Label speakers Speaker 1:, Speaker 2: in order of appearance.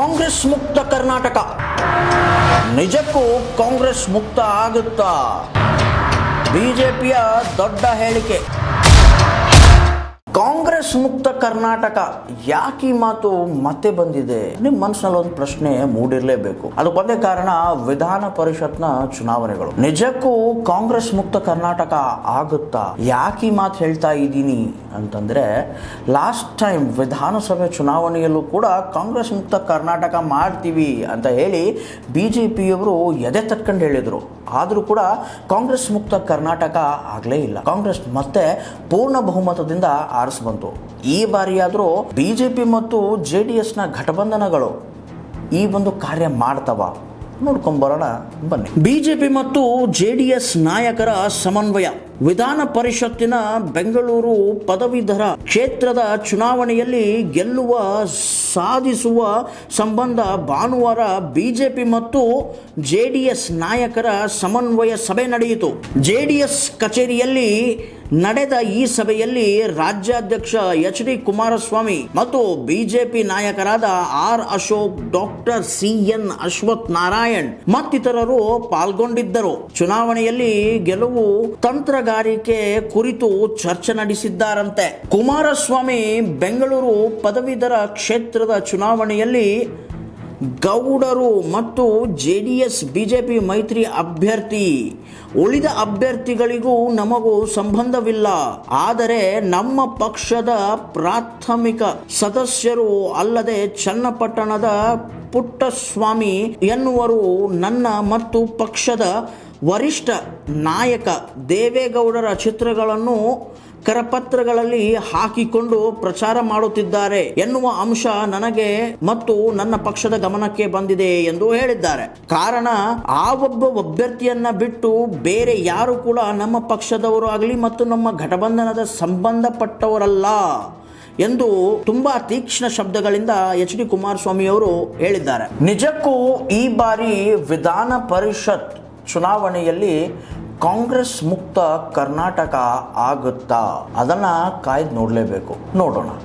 Speaker 1: ಕಾಂಗ್ರೆಸ್ ಮುಕ್ತ ಕರ್ನಾಟಕ. ನಿಜಕ್ಕೂ ಕಾಂಗ್ರೆಸ್ ಮುಕ್ತ ಆಗುತ್ತಾ? ಬಿಜೆಪಿಯ ದೊಡ್ಡ ಹೇಳಿಕೆ. ಕಾಂಗ್ರೆಸ್ ಮುಕ್ತ ಕರ್ನಾಟಕ, ಯಾಕೆ ಈ ಮಾತು ಮತ್ತೆ ಬಂದಿದೆ? ನಿಮ್ಮ ಮನಸ್ಸಿನಲ್ಲಿ ಒಂದು ಪ್ರಶ್ನೆ ಮೂಡಿರಲೇಬೇಕು. ಅದಕ್ಕೊಂದೇ ಕಾರಣ, ವಿಧಾನ ಪರಿಷತ್ನ ಚುನಾವಣೆಗಳು. ನಿಜಕ್ಕೂ ಕಾಂಗ್ರೆಸ್ ಮುಕ್ತ ಕರ್ನಾಟಕ ಆಗುತ್ತಾ? ಯಾಕೆ ಈ ಮಾತು ಹೇಳ್ತಾ ಇದ್ದೀನಿ ಅಂತಂದ್ರೆ ಲಾಸ್ಟ್ ಟೈಮ್ ವಿಧಾನಸಭೆ ಚುನಾವಣೆಯಲ್ಲೂ ಕೂಡ ಕಾಂಗ್ರೆಸ್ ಮುಕ್ತ ಕರ್ನಾಟಕ ಮಾಡ್ತೀವಿ ಅಂತ ಹೇಳಿ ಬಿ ಜೆ ಪಿಯವರು ಎದೆ ತಟ್ಕೊಂಡು ಹೇಳಿದರು. ಆದರೂ ಕೂಡ ಕಾಂಗ್ರೆಸ್ ಮುಕ್ತ ಕರ್ನಾಟಕ ಆಗಲೇ ಇಲ್ಲ. ಕಾಂಗ್ರೆಸ್ ಮತ್ತೆ ಪೂರ್ಣ ಬಹುಮತದಿಂದ ಆರಿಸ್ ಬಂತು. ಈ ಬಾರಿಯಾದರೂ ಬಿ ಜೆ ಪಿ ಮತ್ತು ಜೆ ಡಿ ಎಸ್ನ ಘಟಬಂಧನಗಳು ಈ ಒಂದು ಕಾರ್ಯ ಮಾಡ್ತವ? ನೋಡ್ಕೊಂಬರೋಣ, ಬನ್ನಿ. ಬಿಜೆಪಿ ಮತ್ತು ಜೆ ನಾಯಕರ ಸಮನ್ವಯ. ವಿಧಾನ ಪರಿಷತ್ತಿನ ಬೆಂಗಳೂರು ಪದವೀಧರ ಕ್ಷೇತ್ರದ ಚುನಾವಣೆಯಲ್ಲಿ ಗೆಲ್ಲುವ, ಸಾಧಿಸುವ ಸಂಬಂಧ ಭಾನುವಾರ ಬಿಜೆಪಿ ಮತ್ತು ಜೆ ಡಿ ಎಸ್ ನಾಯಕರ ಸಮನ್ವಯ ಸಭೆ ನಡೆಯಿತು. ಜೆ ಡಿ ಎಸ್ ಕಚೇರಿಯಲ್ಲಿ ನಡೆದ ಈ ಸಭೆಯಲ್ಲಿ ರಾಜ್ಯಾಧ್ಯಕ್ಷ ಎಚ್ ಡಿ ಕುಮಾರಸ್ವಾಮಿ ಮತ್ತು ಬಿಜೆಪಿ ನಾಯಕರಾದ R Ashok, doctor C N Ashwath Narayan ಮತ್ತಿತರರು ಪಾಲ್ಗೊಂಡಿದ್ದರು. ಚುನಾವಣೆಯಲ್ಲಿ ಗೆಲುವು ತಂತ್ರಗಾರಿಕೆ ಕುರಿತು ಚರ್ಚೆ ನಡೆಸಿದ್ದಾರಂತೆ. ಕುಮಾರಸ್ವಾಮಿ ಬೆಂಗಳೂರು ಪದವೀಧರ ಕ್ಷೇತ್ರದ ಚುನಾವಣೆಯಲ್ಲಿ ಗೌಡರು ಮತ್ತು ಜೆ ಡಿ ಎಸ್ ಬಿಜೆಪಿ ಮೈತ್ರಿ ಅಭ್ಯರ್ಥಿ. ಉಳಿದ ಅಭ್ಯರ್ಥಿಗಳಿಗೂ ನಮಗೂ ಸಂಬಂಧವಿಲ್ಲ. ಆದರೆ ನಮ್ಮ ಪಕ್ಷದ ಪ್ರಾಥಮಿಕ ಸದಸ್ಯರು ಅಲ್ಲದೆ ಚನ್ನಪಟ್ಟಣದ ಪುಟ್ಟಸ್ವಾಮಿ ಎನ್ನುವರು ನನ್ನ ಮತ್ತು ಪಕ್ಷದ ವರಿಷ್ಠ ನಾಯಕ ದೇವೇಗೌಡರ ಚಿತ್ರಗಳನ್ನು ಕರಪತ್ರಗಳಲ್ಲಿ ಹಾಕಿಕೊಂಡು ಪ್ರಚಾರ ಮಾಡುತ್ತಿದ್ದಾರೆ ಎನ್ನುವ ಅಂಶ ನನಗೆ ಮತ್ತು ನನ್ನ ಪಕ್ಷದ ಗಮನಕ್ಕೆ ಬಂದಿದೆ ಎಂದು ಹೇಳಿದ್ದಾರೆ. ಕಾರಣ, ಆ ಒಬ್ಬ ಅಭ್ಯರ್ಥಿಯನ್ನ ಬಿಟ್ಟು ಬೇರೆ ಯಾರು ಕೂಡ ನಮ್ಮ ಪಕ್ಷದವರು ಆಗಲಿ ಮತ್ತು ನಮ್ಮ ಘಟಬಂಧನದ ಸಂಬಂಧಪಟ್ಟವರಲ್ಲ ಎಂದು ತುಂಬಾ ತೀಕ್ಷ್ಣ ಶಬ್ದಗಳಿಂದ ಎಚ್ ಡಿ ಕುಮಾರಸ್ವಾಮಿ ಅವರು ಹೇಳಿದ್ದಾರೆ. ನಿಜಕ್ಕೂ ಈ ಬಾರಿ ವಿಧಾನ ಪರಿಷತ್ ಚುನಾವಣೆಯಲ್ಲಿ ಕಾಂಗ್ರೆಸ್ ಮುಕ್ತ ಕರ್ನಾಟಕ ಆಗುತ್ತಾ? ಅದನ್ನು ಕಾಯ್ದು ನೋಡಲೇಬೇಕು. ನೋಡೋಣ.